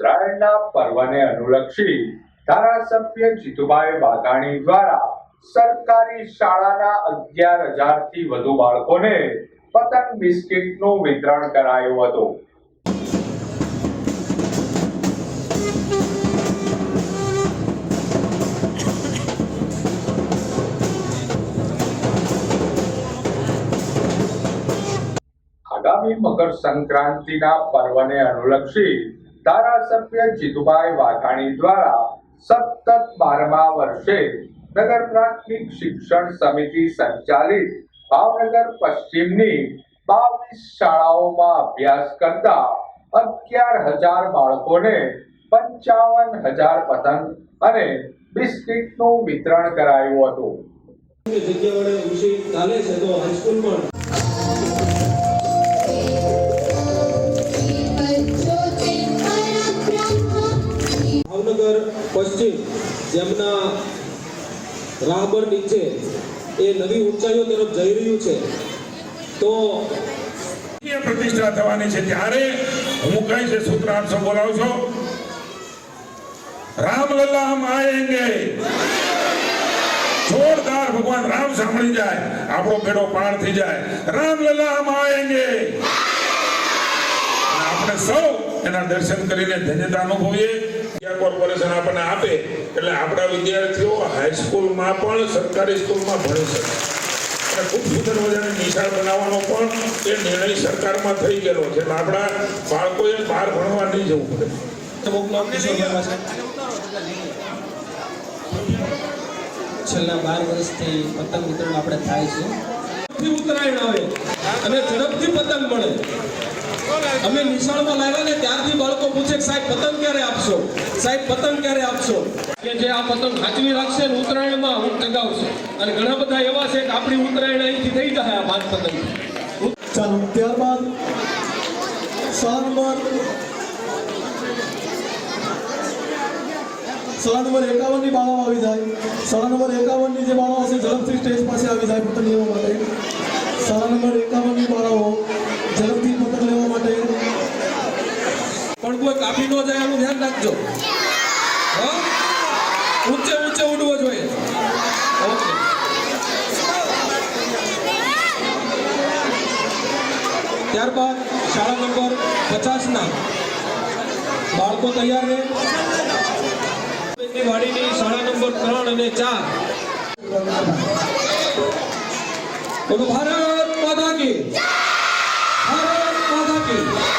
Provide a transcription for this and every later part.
ઉત્તરાયણના પર્વને અનુલક્ષી ધારાસભ્ય જીતુભાઈ વાઘાણી દ્વારા સરકારી શાળાના અગિયાર હજારથી વધુ બાળકોને પતંગ બિસ્કિટનું વિતરણ કરાયું હતું. આગામી મકર સંક્રાંતિના પર્વને અનુલક્ષી ધારાસભ્ય જીતુભાઈ વાઘાણી દ્વારા સતત બારમા વર્ષે નગર પ્રાથમિક શિક્ષણ સમિતિ સંચાલિત ભાવનગર પશ્ચિમની બાવીસ શાળાઓમાં અભ્યાસ કરતા અગિયાર હજાર બાળકોને પંચાવન હજાર પતંગ અને બિસ્કિટનું વિતરણ કરાયું હતું. જગ્યા વડે વિશે ચાલે છે તો હાઈસ્કૂલ પણ પશ્ચિમ જેમના રાહબર નીચે એ નવી ઊંચાઈઓ તરફ જઈ રહ્યું છે. તો પ્રતિષ્ઠા થવાની છે ત્યારે હું છે સૂત્ર આપ સૌ રામ રામલલ્લા હમ આએંગે જોરદાર ભગવાન રામ સાંભળી જાય, આપણો બેડો પાર થઈ જાય. રામલલ્લા હમ આએંગે આપણે સૌ એના દર્શન કરીને ધન્યતા અનુભવીએ. ત્યાં કોર્પોરેશન આપણને આપે એટલે આપણા વિદ્યાર્થીઓ હાઈસ્કૂલમાં પણ સરકારી સ્કૂલમાં ભણી શકે અને ખૂબ સુંદર મજાની નિશાળ બનાવવાનો પણ એ નિર્ણય સરકારમાં થઈ ગયેલો છે. એટલે આપણા બાળકોએ બહાર ભણવા નહીં જવું પડે. છેલ્લા બાર વર્ષથી પતંગ વિતરણ આપણે થાય છે. ઉત્તરાયણ આવે અને ઝડપથી પતંગ મળે અમે નિશાળમાં લાવ્યા ને ત્યારથી બાળકો પૂછે કે સાહેબ પતંગ ક્યારે આપશો? સાહેબ પતંગ ક્યારે આપશો? કે જે આ પતંગ સાચવી રાખશે ને ઉત્તરાયણમાં હું ચગાવશે અને ઘણા બધા એવા છે કે આપણી ઉત્તરાયણ અહીંથી થઈ જાય આ પાંચ પતંગ. ચાલો ત્યારબાદ શાળા નંબર શાળા નંબર એકાવનની બાળાઓ આવી જાય. શાળા નંબર એકાવનની જે બાળાઓ હશે ઝડપથી સ્ટેજ પાસે આવી જાય પતંગ લેવા માટે. એનું ધ્યાન રાખજો હા ઊંચે ઊંચે ઉડવો જોઈએ ઓકે ત્યારબાદ શાળા નંબર પચાસના બાળકો તૈયાર રહે વાડીની શાળા નંબર ત્રણ અને ચાર બોલો ભારત માતા કી ભારત માતા કી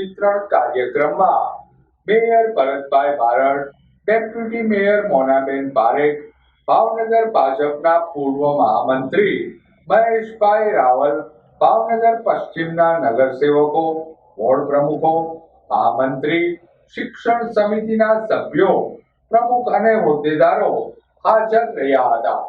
વિતરણ કાર્યક્રમમાં mayor Bharatbhai Barad, deputy mayor Monaben Parekh Bhavnagar ભાજપના પૂર્વ મહામંત્રી મહેશભાઈ રાવલ, ભાવનગર પશ્ચિમના નગરસેવકો બોર્ડ પ્રમુખો, મહામંત્રી, શિક્ષણ સમિતિના સભ્યો, પ્રમુખ અને હોદ્દેદારો હાજર રહ્યા હતા.